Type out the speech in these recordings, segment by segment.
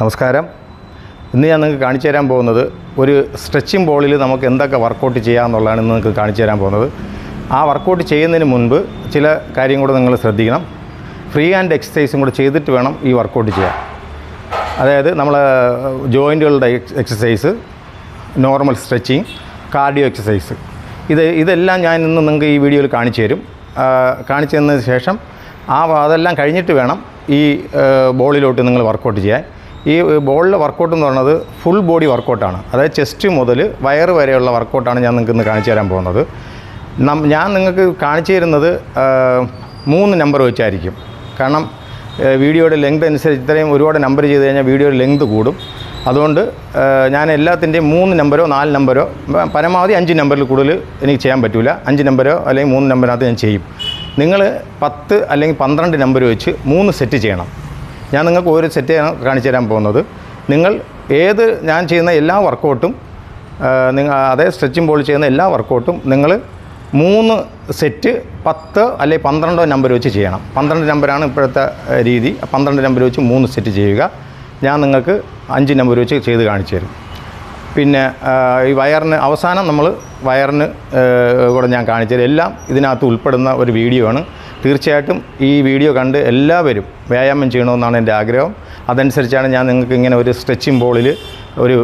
നമസ്കാരം. ഇന്ന് ഞാൻ നിങ്ങൾക്ക് കാണിച്ചു തരാൻ പോകുന്നത് ഒരു സ്ട്രെച്ചിങ് ബോളിൽ നമുക്ക് എന്തൊക്കെ വർക്കൗട്ട് ചെയ്യാമെന്നുള്ളതാണ് ഇന്ന് നിങ്ങൾക്ക് കാണിച്ചു തരാൻ പോകുന്നത്. ആ വർക്കൗട്ട് ചെയ്യുന്നതിന് മുൻപ് ചില കാര്യം കൂടെ നിങ്ങൾ ശ്രദ്ധിക്കണം. ഫ്രീ ഹാൻഡ് എക്സസൈസും കൂടെ ചെയ്തിട്ട് വേണം ഈ വർക്കൗട്ട് ചെയ്യാൻ. അതായത് നമ്മൾ ജോയിന്റുകളുടെ exercise normal stretching cardio exercise ഇത് ഇതെല്ലാം ഞാൻ ഇന്ന് നിങ്ങൾക്ക് ഈ വീഡിയോയിൽ കാണിച്ചു തരും. കാണിച്ചു തന്നതിന് ശേഷം ആ അതെല്ലാം കഴിഞ്ഞിട്ട് വേണം ഈ ബോളിലോട്ട് നിങ്ങൾ വർക്കൗട്ട് ചെയ്യാൻ. ഈ ബോളിലെ വർക്കൗട്ട് എന്ന് പറയുന്നത് ഫുൾ ബോഡി വർക്കൗട്ടാണ് അതായത് ചെസ്റ്റ് മുതൽ വയറ് വരെയുള്ള വർക്കൗട്ടാണ് ഞാൻ നിങ്ങൾക്ക് ഇന്ന് കാണിച്ചു തരാൻ പോകുന്നത്. ഞാൻ നിങ്ങൾക്ക് കാണിച്ചു തരുന്നത് മൂന്ന് നമ്പർ വെച്ചായിരിക്കും. കാരണം വീഡിയോയുടെ ലെങ്ത് അനുസരിച്ച് ഇത്രയും ഒരുപാട് നമ്പർ ചെയ്ത് കഴിഞ്ഞാൽ വീഡിയോയുടെ ലെങ്ത് കൂടും. അതുകൊണ്ട് ഞാൻ എല്ലാത്തിന്റെയും മൂന്ന് നമ്പരോ നാല് നമ്പരോ പരമാവധി അഞ്ച് നമ്പറിൽ കൂടുതൽ എനിക്ക് ചെയ്യാൻ പറ്റില്ല അഞ്ച് നമ്പരോ അല്ലെങ്കിൽ മൂന്ന് നമ്പറിനകത്ത് ഞാൻ ചെയ്യും. നിങ്ങൾ പത്ത് അല്ലെങ്കിൽ പന്ത്രണ്ട് നമ്പർ വെച്ച് മൂന്ന് സെറ്റ് ചെയ്യണം. ഞാൻ നിങ്ങൾക്ക് ഒരു സെറ്റാണ് കാണിച്ചു തരാൻ പോകുന്നത്. നിങ്ങൾ ഏത് ഞാൻ ചെയ്യുന്ന എല്ലാ വർക്കൗട്ടും നിങ്ങൾ അതേ സ്ട്രെച്ചിങ് ബോൾ ചെയ്യുന്ന എല്ലാ വർക്കൗട്ടും നിങ്ങൾ മൂന്ന് സെറ്റ് പത്ത് അല്ലെങ്കിൽ പന്ത്രണ്ടോ നമ്പർ വെച്ച് ചെയ്യണം. പന്ത്രണ്ട് നമ്പറാണ് ഇപ്പോഴത്തെ രീതി. പന്ത്രണ്ട് നമ്പർ വെച്ച് മൂന്ന് സെറ്റ് ചെയ്യുക. ഞാൻ നിങ്ങൾക്ക് അഞ്ച് നമ്പർ വെച്ച് ചെയ്ത് കാണിച്ചു തരും. പിന്നെ ഈ വയറിന് അവസാനം നമ്മൾ വയറിന് കൂടെ ഞാൻ കാണിച്ചു തരും. എല്ലാം ഇതിനകത്ത് ഉൾപ്പെടുന്ന ഒരു വീഡിയോ ആണ്. തീർച്ചയായിട്ടും ഈ വീഡിയോ കണ്ട് എല്ലാവരും വ്യായാമം ചെയ്യണമെന്നാണ് എന്റെ ആഗ്രഹം. അതനുസരിച്ചാണ് ഞാൻ നിങ്ങൾക്ക് ഇങ്ങനെ ഒരു സ്ട്രെച്ചിങ് ബോളിൽ ഒരു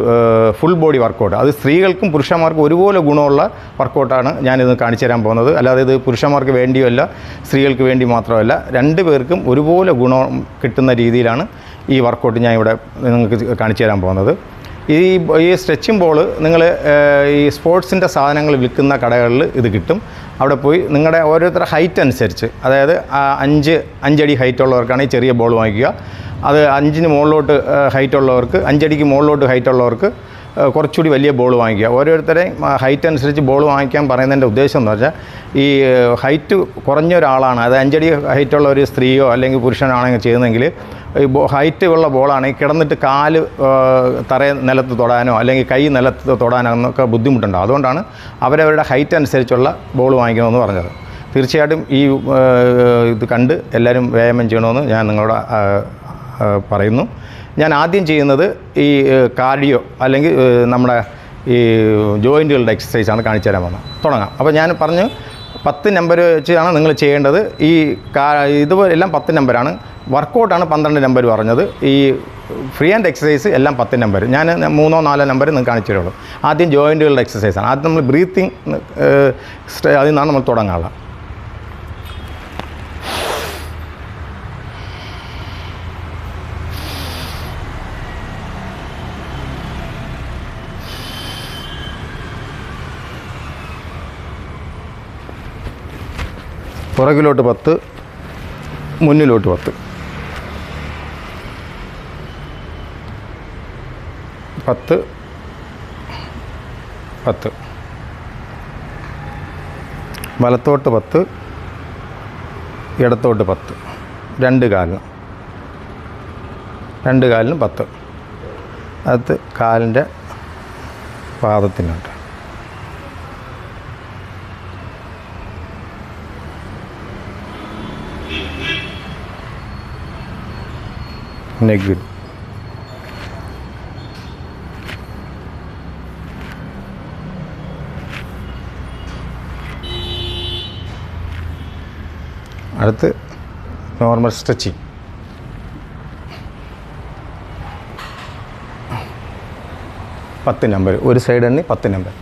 ഫുൾ ബോഡി വർക്കൗട്ട് അത് സ്ത്രീകൾക്കും പുരുഷന്മാർക്കും ഒരുപോലെ ഗുണമുള്ള വർക്കൗട്ടാണ് ഞാനിത് കാണിച്ചു തരാൻ പോകുന്നത്. അല്ലാതെ ഇത് പുരുഷന്മാർക്ക് വേണ്ടിയല്ല സ്ത്രീകൾക്ക് വേണ്ടി മാത്രമല്ല. രണ്ട് പേർക്കും ഒരുപോലെ ഗുണം കിട്ടുന്ന രീതിയിലാണ് ഈ വർക്കൗട്ട് ഞാൻ ഇവിടെ നിങ്ങൾക്ക് കാണിച്ചു തരാൻ പോകുന്നത്. ഈ ഈ സ്ട്രെച്ചിങ് ബോൾ നിങ്ങൾ ഈ സ്പോർട്സിന്റെ സാധനങ്ങൾ വിൽക്കുന്ന കടകളിൽ ഇത് കിട്ടും. അവിടെ പോയി നിങ്ങളുടെ ഓരോരുത്തരുടെ ഹൈറ്റ് അനുസരിച്ച് അതായത് അഞ്ച് അഞ്ചടി ഹൈറ്റ് ഉള്ളവർക്കാണ് ഈ ചെറിയ ബോൾ വാങ്ങിക്കുക. അത് അഞ്ചിന് മുകളിലോട്ട് ഹൈറ്റ് ഉള്ളവർക്ക് അഞ്ചടിക്ക് മുകളിലോട്ട് ഹൈറ്റ് ഉള്ളവർക്ക് കുറച്ചുകൂടി വലിയ ബോൾ വാങ്ങിക്കുക. ഓരോരുത്തരെയും ഹൈറ്റ് അനുസരിച്ച് ബോൾ വാങ്ങിക്കാൻ പറയുന്നതിന്റെ ഉദ്ദേശം എന്ന് പറഞ്ഞാൽ ഈ ഹൈറ്റ് കുറഞ്ഞ ഒരാളാണ് അത് അഞ്ചടി ഹൈറ്റ് ഉള്ള ഒരു സ്ത്രീയോ അല്ലെങ്കിൽ പുരുഷനാണെങ്കിൽ ചെയ്യുന്നതെങ്കിൽ ഈ ഹൈറ്റ് ഉള്ള ബോളാണെങ്കിൽ കിടന്നിട്ട് കാൽ തറ നിലത്ത് തൊടാനോ അല്ലെങ്കിൽ കൈ നിലത്ത് തൊടാനോ എന്നൊക്കെ ബുദ്ധിമുട്ടുണ്ടാകും അതുകൊണ്ടാണ് അവരവരുടെ ഹൈറ്റ് അനുസരിച്ചുള്ള ബോൾ വാങ്ങിക്കണമെന്ന് പറഞ്ഞത്. തീർച്ചയായിട്ടും ഈ ഇത് കണ്ട് എല്ലാവരും വ്യായാമം ചെയ്യണമെന്ന് ഞാൻ നിങ്ങളോട് പറയുന്നു. ഞാൻ ആദ്യം ചെയ്യുന്നത് ഈ കാർഡിയോ അല്ലെങ്കിൽ നമ്മുടെ ഈ ജോയിന്റുകളുടെ എക്സസൈസാണ് കാണിച്ചു തരാൻ വന്നത് തുടങ്ങാം. അപ്പോൾ ഞാൻ പറഞ്ഞു പത്ത് നമ്പർ വെച്ചാണ് നിങ്ങൾ ചെയ്യേണ്ടത്. ഈ ഇതുപോലെ എല്ലാം പത്ത് നമ്പരാണ് വർക്കൗട്ടാണ് പന്ത്രണ്ട് നമ്പർ പറഞ്ഞത്. ഈ ഫ്രീ ആൻഡ് എക്സസൈസ് എല്ലാം പത്ത് നമ്പർ ഞാൻ മൂന്നോ നാലോ നമ്പർ നിങ്ങൾക്ക് കാണിച്ചു തരുള്ളൂ. ആദ്യം ജോയിന്റുകളുടെ എക്സസൈസാണ് ആദ്യം നമ്മൾ ബ്രീത്തിങ് അതിൽ നിന്നാണ് നമ്മൾ തുടങ്ങാനുള്ളത് പുറകിലോട്ട് പത്ത് മുന്നിലോട്ട് പത്ത്. പത്ത് പത്ത്. വലത്തോട്ട് പത്ത് ഇടത്തോട്ട് പത്ത്. രണ്ട് കാലിന്. രണ്ട് കാലിനും പത്ത്. അത് കാലിന്റെ പാദത്തിനുണ്ട്. നെഗ് അടുത്ത് നോർമൽ സ്ട്രെച്ചിങ്. പത്ത് നമ്പർ ഒരു സൈഡ് എണ്ണി പത്ത് നമ്പർ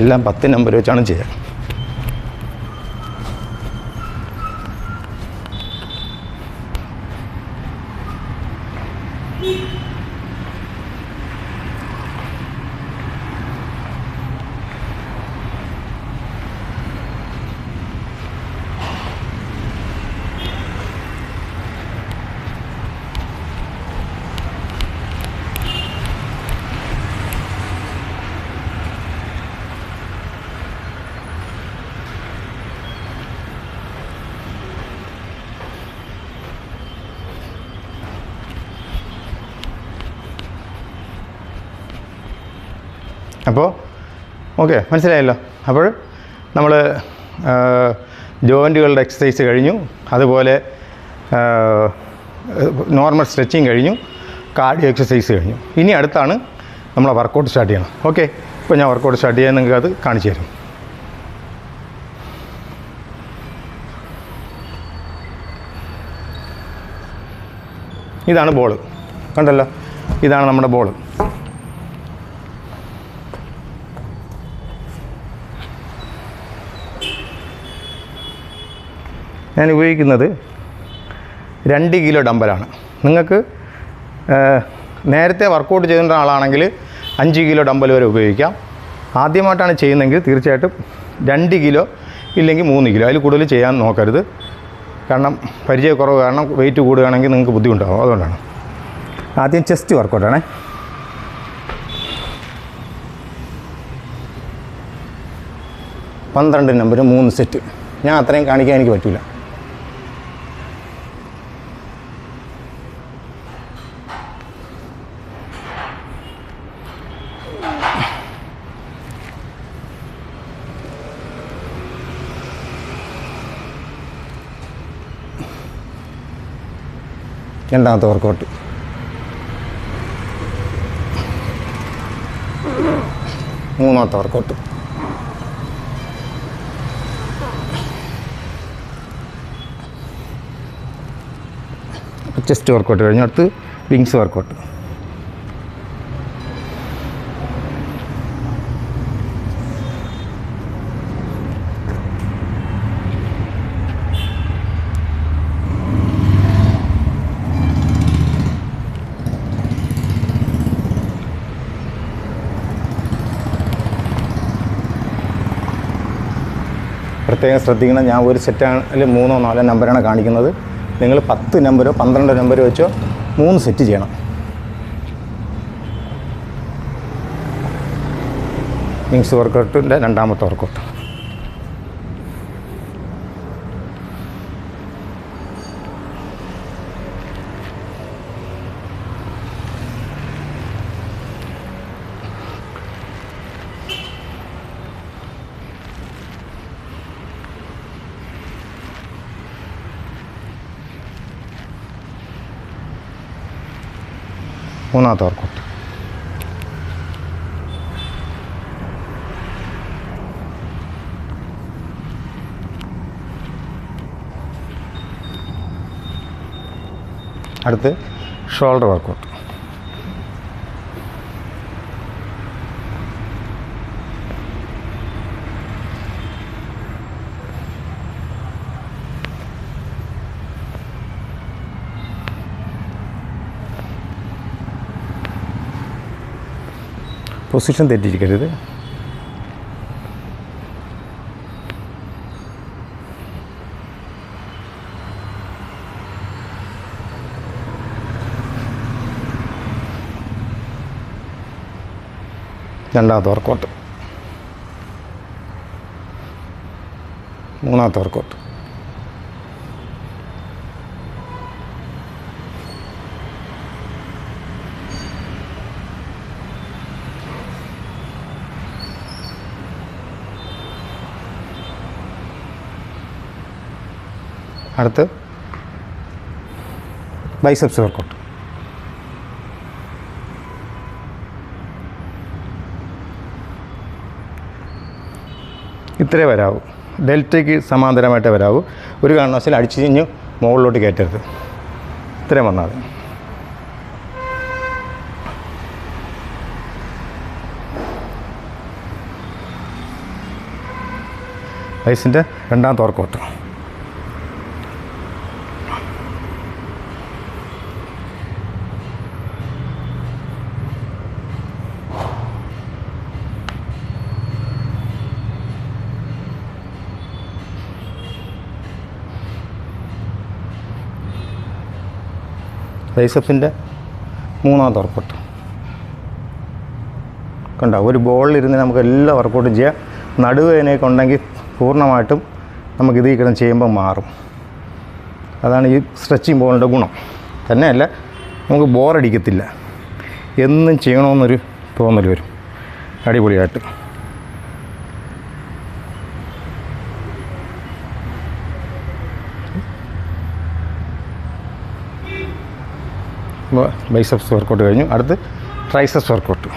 എല്ലാം പത്ത് നമ്പർ വെച്ചാണ് ചെയ്യുക അപ്പോൾ ഓക്കെ മനസ്സിലായല്ലോ. അപ്പോൾ നമ്മൾ ജോയിന്റുകളുടെ എക്സസൈസ് കഴിഞ്ഞു. അതുപോലെ നോർമൽ സ്ട്രെച്ചിങ് കഴിഞ്ഞു. കാർഡിയോ എക്സസൈസ് കഴിഞ്ഞു. ഇനി അടുത്താണ് നമ്മൾ വർക്കൗട്ട് സ്റ്റാർട്ട് ചെയ്യണം. ഓക്കെ ഇപ്പോൾ ഞാൻ വർക്കൗട്ട് സ്റ്റാർട്ട് ചെയ്യാൻ നിങ്ങൾക്ക് അത് കാണിച്ചു തരും. ഇതാണ് ബോൾ. കണ്ടല്ലോ? ഇതാണ് നമ്മുടെ ബോൾ. ഞാൻ ഉപയോഗിക്കുന്നത് രണ്ട് കിലോ ഡമ്പലാണ്. നിങ്ങൾക്ക് നേരത്തെ വർക്കൗട്ട് ചെയ്യുന്ന ആളാണെങ്കിൽ അഞ്ച് കിലോ ഡമ്പൽ വരെ ഉപയോഗിക്കാം. ആദ്യമായിട്ടാണ് ചെയ്യുന്നതെങ്കിൽ തീർച്ചയായിട്ടും രണ്ട് കിലോ ഇല്ലെങ്കിൽ മൂന്ന് കിലോ. അതിൽ കൂടുതൽ ചെയ്യാൻ നോക്കരുത്. കാരണം പരിചയക്കുറവ് കാരണം വെയിറ്റ് കൂടുകയാണെങ്കിൽ നിങ്ങൾക്ക് ബുദ്ധിമുട്ടാകും അതുകൊണ്ടാണ്. ആദ്യം ചെസ്റ്റ് വർക്കൗട്ടാണേ പന്ത്രണ്ട് നമ്പർ മൂന്ന് സെറ്റ് ഞാൻ അത്രയും കാണിക്കാൻ എനിക്ക് പറ്റില്ല രണ്ടാമത്തെ വർക്കൗട്ട് മൂന്നാമത്തെ വർക്കൗട്ട് ചെസ്റ്റ് വർക്കൗട്ട് കഴിഞ്ഞു അടുത്ത് വിങ്സ് വർക്കൗട്ട് പ്രത്യേകം ശ്രദ്ധിക്കണം. ഞാൻ ഒരു സെറ്റാണ് മൂന്നോ നാലോ നമ്പറാണ് കാണിക്കുന്നത്. നിങ്ങൾ പത്ത് നമ്പരോ പന്ത്രണ്ടോ നമ്പരോ വെച്ചോ മൂന്ന് സെറ്റ് ചെയ്യണം. വിങ്സ് വർക്കൗട്ടിന്റെ രണ്ടാമത്തെ വർക്കൗട്ട് മൂന്നാമത്തെ വർക്കൗട്ട് അടുത്ത് ഷോൾഡർ വർക്കൗട്ട് പൊസിഷൻ തെറ്റിയിരിക്കരുത് രണ്ടാമത്തെ വർക്കൗട്ട് മൂന്നാമത്തെ വർക്കൗട്ട് അടുത്ത് ബൈസെപ്സ് വർക്കൗട്ട്. ഇത്രേ വരാവൂ. ഡെൽറ്റയ്ക്ക് സമാന്തരമായിട്ടേ വരാവൂ. ഒരു കാരണവശാലും അടിച്ചു കഴിഞ്ഞ് മുകളിലോട്ട് കയറ്റരുത്. ഇത്രയും വന്നാൽ മതി. ഐസിന്റെ രണ്ടാമത്തെ വർക്കൗട്ട്. ബൈസപ്സിന്റെ മൂന്നാമത്തെ വർക്കൗട്ട് കണ്ടോ ഒരു ബോളിലിരുന്ന് നമുക്ക് എല്ലാ വർക്കൗട്ടും ചെയ്യാം. നടുവേദനയൊക്കെ ഉണ്ടെങ്കിൽ പൂർണമായിട്ടും നമുക്ക് ഇതിൽ കിടന്ന് ചെയ്യുമ്പോൾ മാറും. അതാണ് ഈ സ്ട്രെച്ചിങ് ബോളിന്റെ ഗുണം. തന്നെയല്ല നമുക്ക് ബോറടിക്കത്തില്ല എന്നും ചെയ്യണമെന്നൊരു തോന്നൽ വരും. അടിപൊളിയായിട്ട്. ബൈസപ്സ് വർക്കൗട്ട് കഴിഞ്ഞു. അടുത്ത് ട്രൈസപ്സ് വർക്കൗട്ട്.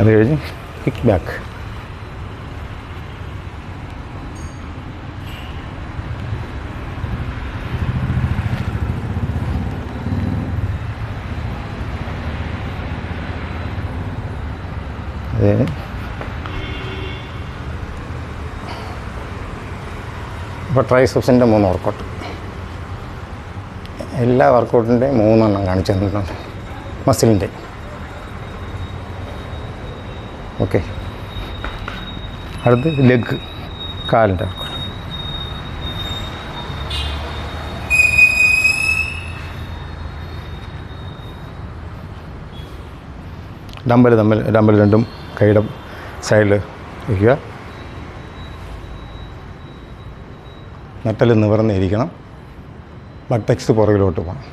അത് കഴിഞ്ഞ് കിക്ക് ബാക്ക് അത്. ഇപ്പോൾ ട്രൈസെപ്സിന്റെ മൂന്ന് വർക്കൗട്ട് എല്ലാ വർക്കൗട്ടിന്റെയും മൂന്നെണ്ണം കാണിച്ചു തന്നിട്ടുണ്ട്. മസിലിന്റെ ഓക്കെ. അടുത്ത് ലെഗ് കാലിന്റെ വർക്കൗട്ട് ഡമ്പൽ തമ്മിൽ ഡമ്പൽ രണ്ടും കൈയുടെ സൈഡിൽ വയ്ക്കുക. നട്ടൽ നിവർന്നിരിക്കണം. ബട്ടക്സ് പുറകിലോട്ട് പോകണം.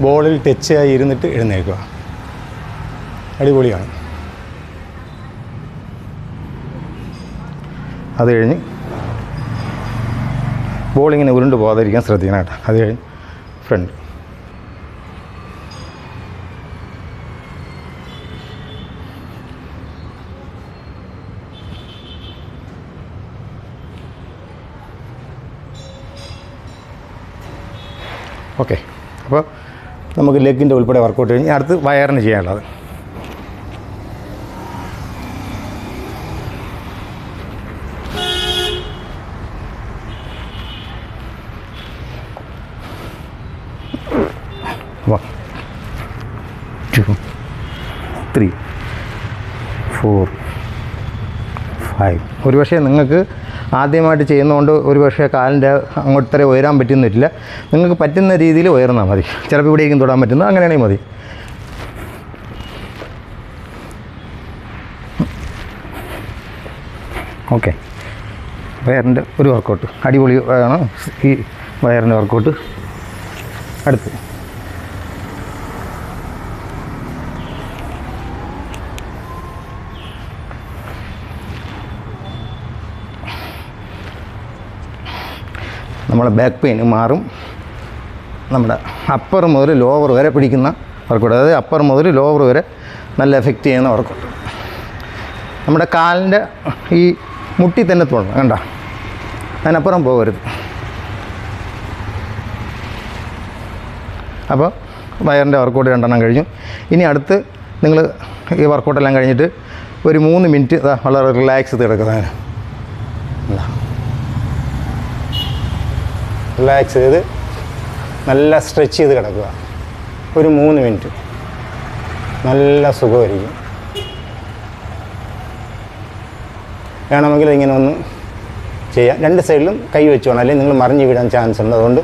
ബോളിൽ ടച്ചായി ഇരുന്നിട്ട് എഴുന്നേൽക്കുക. അടിപൊളിയാണ്. അത് കഴിഞ്ഞ് ബോളിങ്ങനെ ഉരുണ്ട് പോകാതിരിക്കാൻ ശ്രദ്ധിക്കണം കേട്ടോ. അത് കഴിഞ്ഞ് ഫ്രണ്ട് ഓക്കെ. അപ്പോൾ നമുക്ക് ലെഗിന്റെ ഉൾപ്പെടെ വർക്കൗട്ട് കഴിഞ്ഞ് അടുത്ത് വയറിന് ചെയ്യാനുള്ളത്. One two three four five. ഒരു പക്ഷേ നിങ്ങൾക്ക് ആദ്യമായിട്ട് ചെയ്യുന്നതുകൊണ്ട് ഒരു പക്ഷേ കാലിന്റെ അങ്ങോട്ടത്തെ ഉയരാൻ പറ്റുന്നില്ല നിങ്ങൾക്ക് പറ്റുന്ന രീതിയിൽ ഉയർന്നാൽ മതി. ചിലപ്പോൾ ഇവിടേക്കും തൊടാൻ പറ്റുന്നത്. അങ്ങനെയാണെങ്കിൽ മതി. ഓക്കെ. വയറിന്റെ ഒരു വർക്കൗട്ട് അടിപൊളി ആണ്. ഈ വയറിന്റെ വർക്കൗട്ട് അടുത്ത്. നമ്മുടെ ബാക്ക് പെയിൻ മാറും. നമ്മുടെ അപ്പർ മുതൽ ലോവർ വരെ പിടിക്കുന്ന വർക്കൗട്ട് അതായത് അപ്പർ മുതൽ ലോവർ വരെ നല്ല എഫക്റ്റ് ചെയ്യുന്ന വർക്കൗട്ട് നമ്മുടെ കാലിന്റെ ഈ മുട്ടി തന്നെ തോന്നും കണ്ട? അതിനപ്പുറം പോകരുത്. അപ്പോൾ വയറിന്റെ വർക്കൗട്ട് രണ്ടെണ്ണം കഴിഞ്ഞു. ഇനി അടുത്ത് നിങ്ങൾ ഈ വർക്കൗട്ടെല്ലാം കഴിഞ്ഞിട്ട് ഒരു മൂന്ന് മിനിറ്റ് വളരെ റിലാക്സ് കിടക്കുന്നതിന് റിലാക്സ് ചെയ്ത് നല്ല സ്ട്രെച്ച് ചെയ്ത് കിടക്കുക. ഒരു മൂന്ന് മിനിറ്റ് നല്ല സുഖമായിരിക്കും. വേണമെങ്കിൽ ഇങ്ങനെ ഒന്ന് ചെയ്യാം. രണ്ട് സൈഡിലും കൈ വെച്ചോണം അല്ലെങ്കിൽ നിങ്ങൾ മറിഞ്ഞ് വീഴാൻ ചാൻസ് ഉണ്ട്. അതുകൊണ്ട്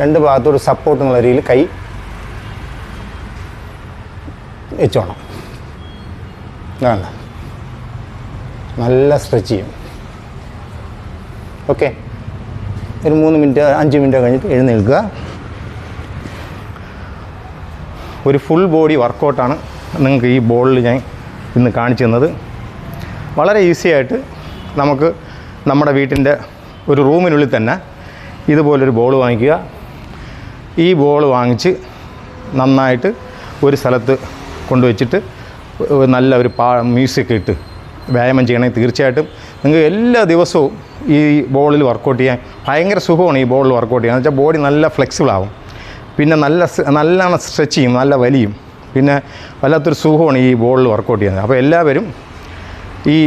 രണ്ട് ഭാഗത്തോട് സപ്പോർട്ട് എന്നുള്ള രീതിയിൽ കൈ വെച്ചോണം വേണ്ട. നല്ല സ്ട്രെച്ച് ചെയ്യും. ഓക്കെ ഒരു മൂന്ന് മിനിറ്റ് അഞ്ച് മിനിറ്റ് കഴിഞ്ഞിട്ട് എഴുന്നേൽക്കുക. ഒരു ഫുൾ ബോഡി വർക്കൗട്ടാണ് നിങ്ങൾക്ക് ഈ ബോളിൽ ഞാൻ ഇന്ന് കാണിച്ചു തന്നത്. വളരെ ഈസി ആയിട്ട് നമുക്ക് നമ്മുടെ വീട്ടിന്റെ ഒരു റൂമിനുള്ളിൽ തന്നെ ഇതുപോലൊരു ബോൾ വാങ്ങിക്കുക. ഈ ബോൾ വാങ്ങിച്ച് നന്നായിട്ട് ഒരു സ്ഥലത്ത് കൊണ്ടുവച്ചിട്ട് നല്ല ഒരു പാ മ്യൂസിക് ഇട്ട് വ്യായാമം ചെയ്യണമെങ്കിൽ തീർച്ചയായിട്ടും നിങ്ങൾക്ക് എല്ലാ ദിവസവും ഈ ബോളിൽ വർക്കൗട്ട് ചെയ്യാൻ ഭയങ്കര സുഖമാണ് ഈ ബോളിൽ വർക്കൗട്ട് ചെയ്യാൻ. എന്ന് വെച്ചാൽ ബോഡി നല്ല ഫ്ലെക്സിബിൾ ആവും. പിന്നെ നല്ല നല്ലവണ്ണം സ്ട്രെച്ച് ചെയ്യും നല്ല വലിയും. പിന്നെ വല്ലാത്തൊരു സുഖമാണ് ഈ ബോളിൽ വർക്കൗട്ട് ചെയ്യുന്നത്. അപ്പോൾ എല്ലാവരും ഈ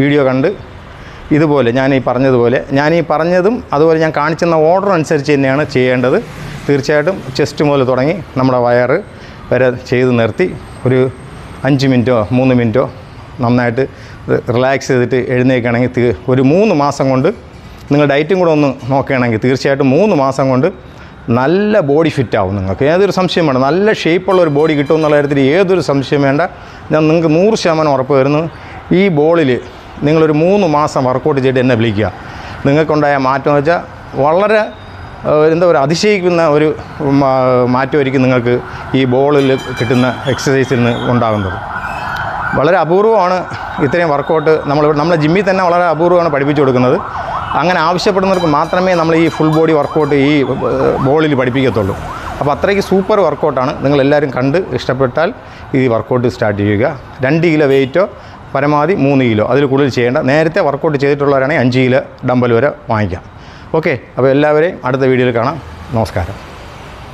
വീഡിയോ കണ്ട് ഇതുപോലെ ഞാൻ ഈ പറഞ്ഞതുപോലെ ഞാൻ ഈ പറഞ്ഞതും അതുപോലെ ഞാൻ കാണിച്ചെന്ന ഓർഡർ അനുസരിച്ച് തന്നെയാണ് ചെയ്യേണ്ടത്. തീർച്ചയായിട്ടും ചെസ്റ്റ് മുതൽ തുടങ്ങി നമ്മുടെ വയറ് വരെ ചെയ്ത് നിർത്തി. ഒരു അഞ്ച് മിനിറ്റോ മൂന്ന് മിനിറ്റോ നന്നായിട്ട് റിലാക്സ് ചെയ്തിട്ട് എഴുന്നേൽക്കുകയാണെങ്കിൽ ഒരു മൂന്ന് മാസം കൊണ്ട് നിങ്ങൾ ഡയറ്റും കൂടെ ഒന്ന് നോക്കുകയാണെങ്കിൽ തീർച്ചയായിട്ടും മൂന്ന് മാസം കൊണ്ട് നല്ല ബോഡി ഫിറ്റ് ആവും നിങ്ങൾക്ക്. ഏതൊരു സംശയം വേണ്ട. നല്ല ഷേപ്പുള്ള ഒരു ബോഡി കിട്ടും എന്നുള്ള കാര്യത്തിൽ ഏതൊരു സംശയം വേണ്ട. ഞാൻ നിങ്ങൾക്ക് നൂറ് ശതമാനം ഉറപ്പ് വരുന്നു ഈ ബോളിൽ നിങ്ങളൊരു മൂന്ന് മാസം വർക്കൗട്ട് ചെയ്തിട്ട് എന്നെ വിളിക്കുക. നിങ്ങൾക്കുണ്ടായ മാറ്റം എന്ന് വെച്ചാൽ വളരെ എന്താ പറയുക അതിശയിക്കുന്ന ഒരു മാറ്റമായിരിക്കും നിങ്ങൾക്ക് ഈ ബോളിൽ കിട്ടുന്ന എക്സസൈസിൽ നിന്ന് ഉണ്ടാകുന്നത്. വളരെ അപൂർവമാണ് ഇത്രയും വർക്കൗട്ട് നമ്മൾ നമ്മുടെ ജിമ്മിൽ തന്നെ വളരെ അപൂർവമാണ് പഠിപ്പിച്ചു കൊടുക്കുന്നത്. അങ്ങനെ ആവശ്യപ്പെടുന്നവർക്ക് മാത്രമേ നമ്മൾ ഈ ഫുൾ ബോഡി വർക്കൗട്ട് ഈ ബോളിൽ പഠിപ്പിക്കത്തുള്ളൂ. അപ്പോൾ അത്രയ്ക്ക് സൂപ്പർ വർക്കൗട്ടാണ് നിങ്ങളെല്ലാവരും കണ്ട് ഇഷ്ടപ്പെട്ടാൽ ഈ വർക്കൗട്ട് സ്റ്റാർട്ട് ചെയ്യുക. രണ്ട് കിലോ വെയിറ്റോ പരമാവധി മൂന്ന് കിലോ അതിൽ കൂടുതൽ ചെയ്യേണ്ട. നേരത്തെ വർക്കൗട്ട് ചെയ്തിട്ടുള്ളവരാണെങ്കിൽ അഞ്ച് കിലോ ഡമ്പൽ വരെ വാങ്ങിക്കാം. ഓക്കെ അപ്പോൾ എല്ലാവരെയും അടുത്ത വീഡിയോയിൽ കാണാം. നമസ്കാരം.